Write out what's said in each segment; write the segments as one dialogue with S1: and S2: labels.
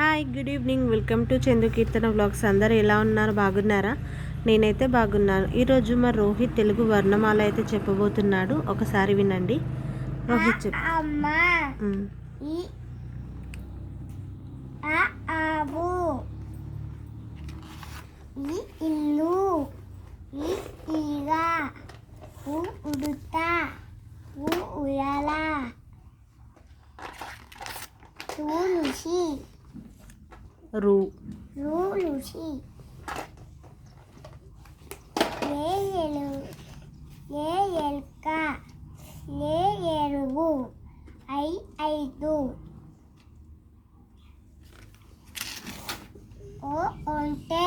S1: Hi good evening welcome to Chandu Keerthana vlogs అందరు ఎలా ఉన్నారు? బాగున్నారా? నేనైతే బాగున్నాను. ఈరోజు మా రోహిత్ తెలుగు వర్ణమాల అయితే చెప్పబోతున్నాడు. ఒకసారి వినండి. రోహిత్ చెప్పు.
S2: ఇల్లు ఉడుత ఉ ఉయ్యాల. రు. ఋషి
S1: రు
S2: రు ఏ ఎలు ఏ ఎల్క ఏ ఎరువు. ఐ ఐదు. ఓ ఒంటె.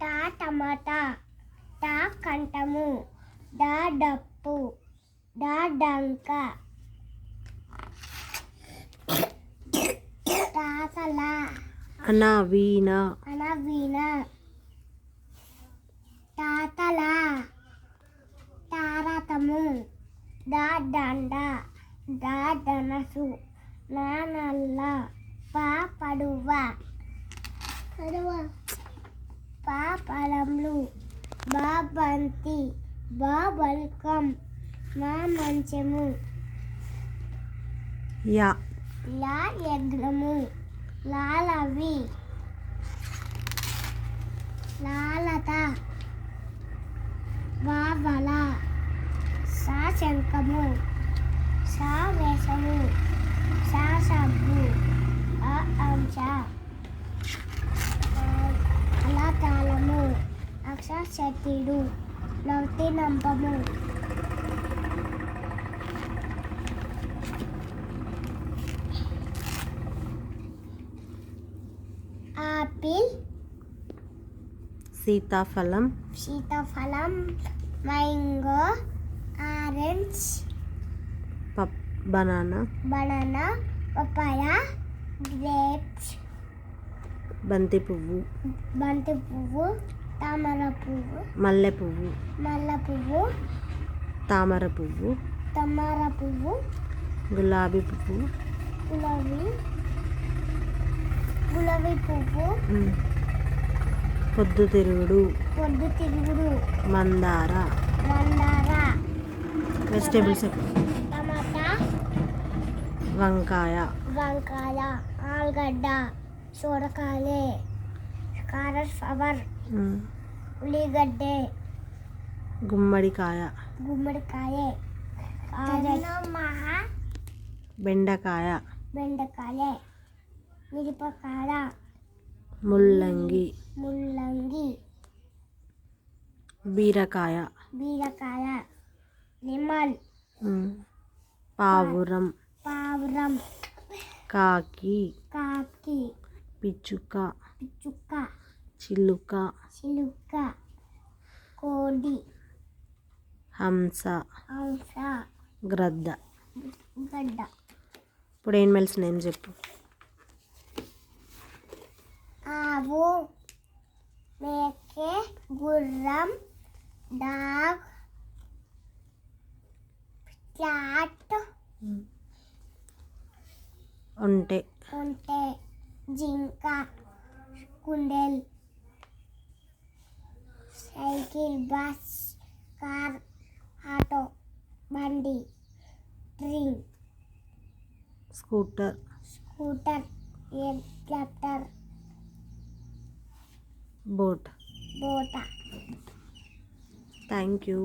S2: టా టమాటా టా కంఠము డా డప్పు డా డంక టాసల
S1: అన వీణ.
S2: అనవీణ తాతల తారతము దా దండ దా ధనసు నా నల్ల పా పడువ. పడువ. పా పழములు బా బంతి బా బల్కం మా మంచము.
S1: యా.
S2: లా యజ్ఞము. లాలవి. లాలత. బాబల సా శంఖము. సా వేషము సా సబ్బు. ఆ అంశ. అలా తాళము అక్ష శక్తిడు లౌతి నంపము ఆపిల్
S1: సీతాఫలం
S2: సీతాఫలం మ్యాంగో ఆరెంజ్
S1: పప్ బనానా
S2: బనానా పపాయ గ్రేప్స్
S1: బంతి పువ్వు
S2: బంతి పువ్వు తామర పువ్వు.
S1: మల్లె పువ్వు.
S2: మల్లె పువ్వు.
S1: తామర పువ్వు.
S2: తమర పువ్వు.
S1: గులాబీ పువ్వు.
S2: గులాబీ. గులాబీ పువ్వు.
S1: ఉమ్. పొద్దుతిరుగుడు
S2: పొద్దు తిరుగుడు.
S1: మందార.
S2: మందార.
S1: వెజిటేబుల్స్
S2: టమాటా.
S1: వంకాయ.
S2: వంకాయ ఆలుగడ్డ సొరకాయ క్యారెట్ ఫ్లవర్. ఉల్లిగడ్డ.
S1: గుమ్మడికాయ.
S2: గుమ్మడికాయ.
S1: బెండకాయ.
S2: బెండకాయ. మిరపకాయ.
S1: ముల్లంగి.
S2: ముల్లంగి.
S1: బీరకాయ.
S2: బీరకాయ. లెమన్.
S1: పావురం.
S2: పావురం.
S1: కాకి.
S2: కాకి.
S1: పిచ్చుక.
S2: పిచ్చుక.
S1: చిలుక
S2: చిలుక కోడి
S1: హంస
S2: హంస
S1: గ్రద్ద.
S2: గడ్డ.
S1: ఇప్పుడు ఏనిమల్స్ నేమ్ చెప్పు.
S2: ఆవు మేకే గుర్రం డాగ్ క్యాట్
S1: ఒంటె.
S2: ఉంటే జింక కుండెల్. സൈക്കിൾ ബസ് കാർ ആട്ടോ വണ്ടി train
S1: scooter
S2: scooter helicopter
S1: boat.
S2: Boat.
S1: Thank you.